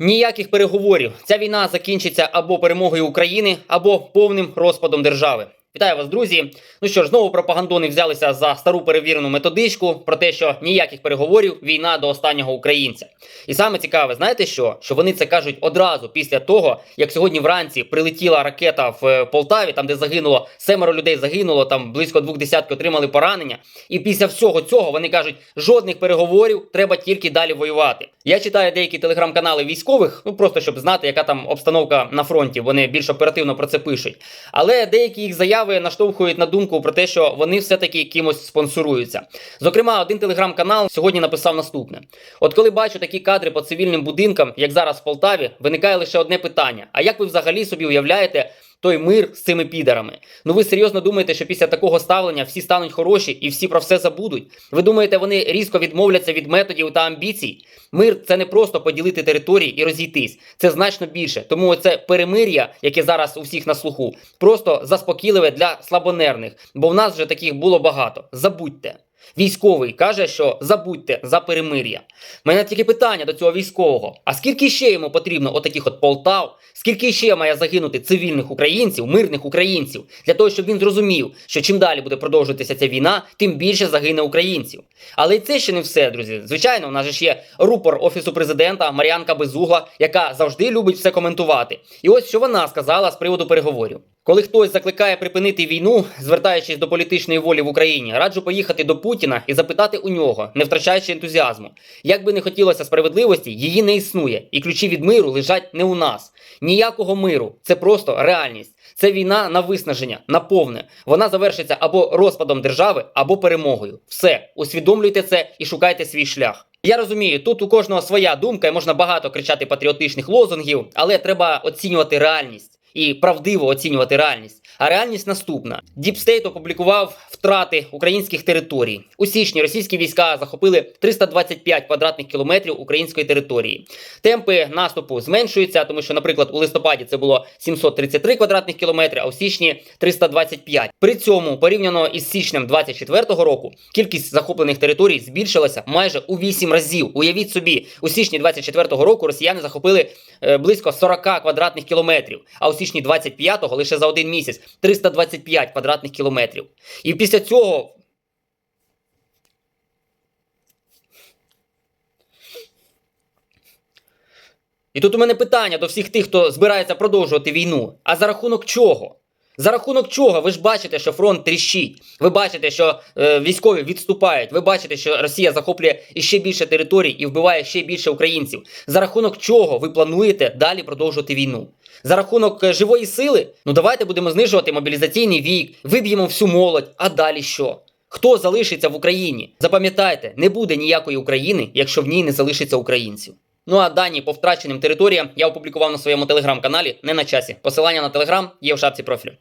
Ніяких переговорів. Ця війна закінчиться або перемогою України, або повним розпадом держави. Вітаю вас, друзі. Ну що ж, знову пропагандони взялися за стару перевірену методичку про те, що ніяких переговорів, війна до останнього українця. І саме цікаве, знаєте що? Що вони це кажуть одразу після того, як сьогодні вранці прилетіла ракета в е, Полтаві, там де загинуло семеро людей, загинуло, там близько двох десятків отримали поранення. І після всього цього вони кажуть, жодних переговорів, треба тільки далі воювати. Я читаю деякі телеграм-канали військових, ну просто щоб знати, яка там обстановка на фронті. Вони більш оперативно про це пишуть. Але деякі їх заяви наштовхують на думку про те, що вони все-таки кимось спонсоруються. Зокрема, один телеграм-канал сьогодні написав наступне: от коли бачу такі кадри по цивільним будинкам, як зараз в Полтаві, виникає лише одне питання: а як ви взагалі собі уявляєте? Той мир з цими підарами. Ну ви серйозно думаєте, що після такого ставлення всі стануть хороші і всі про все забудуть? Ви думаєте, вони різко відмовляться від методів та амбіцій? Мир це не просто поділити території і розійтись. Це значно більше. Тому це перемир'я, яке зараз у всіх на слуху, просто заспокійливе для слабонервних, бо в нас вже таких було багато. Забудьте. Військовий каже, що забудьте за перемир'я. Мене тільки питання до цього військового: а скільки ще йому потрібно отаких от Полтав? Скільки ще має загинути цивільних українців, мирних українців, для того, щоб він зрозумів, що чим далі буде продовжуватися ця війна, тим більше загине українців. Але і це ще не все, друзі. Звичайно, у нас же ж є рупор офісу президента Мар'янка Безугла, яка завжди любить все коментувати. І ось що вона сказала з приводу переговорів. Коли хтось закликає припинити війну, звертаючись до політичної волі в Україні, раджу поїхати до Путіна і запитати у нього, не втрачаючи ентузіазму. Як би не хотілося справедливості, її не існує, і ключі від миру лежать не у нас. Ніякого миру, це просто реальність. Це війна на виснаження, на повне. Вона завершиться або розпадом держави, або перемогою. Все, усвідомлюйте це і шукайте свій шлях. Я розумію, тут у кожного своя думка, і можна багато кричати патріотичних лозунгів, але треба оцінювати реальність і правдиво оцінювати реальність. А реальність наступна: Діпстейт опублікував втрати українських територій. У січні російські війська захопили 325 квадратних кілометрів української території. Темпи наступу зменшуються, тому що, наприклад, у листопаді це було 733 квадратних кілометри, а у січні 325. При цьому порівняно із січнем 24-го року кількість захоплених територій збільшилася майже у 8 разів. Уявіть собі, у січні 24-го року росіяни захопили е, близько 40 квадратних кілометрів, а у січні 25-го лише за один місяць 325 квадратних кілометрів. І після цього. І тут у мене питання до всіх тих, хто збирається продовжувати війну. А за рахунок чого? За рахунок чого? Ви ж бачите, що фронт тріщить. Ви бачите, що е, військові відступають. Ви бачите, що Росія захоплює іще більше територій і вбиває ще більше українців. За рахунок чого ви плануєте далі продовжувати війну? За рахунок е, живої сили? Ну давайте будемо знижувати мобілізаційний вік, виб'ємо всю молодь. А далі що? Хто залишиться в Україні? Запам'ятайте, не буде ніякої України, якщо в ній не залишиться українців. Ну а дані по втраченим територіям я опублікував на своєму телеграм-каналі не на часі. Посилання на телеграм є в шапці профілю.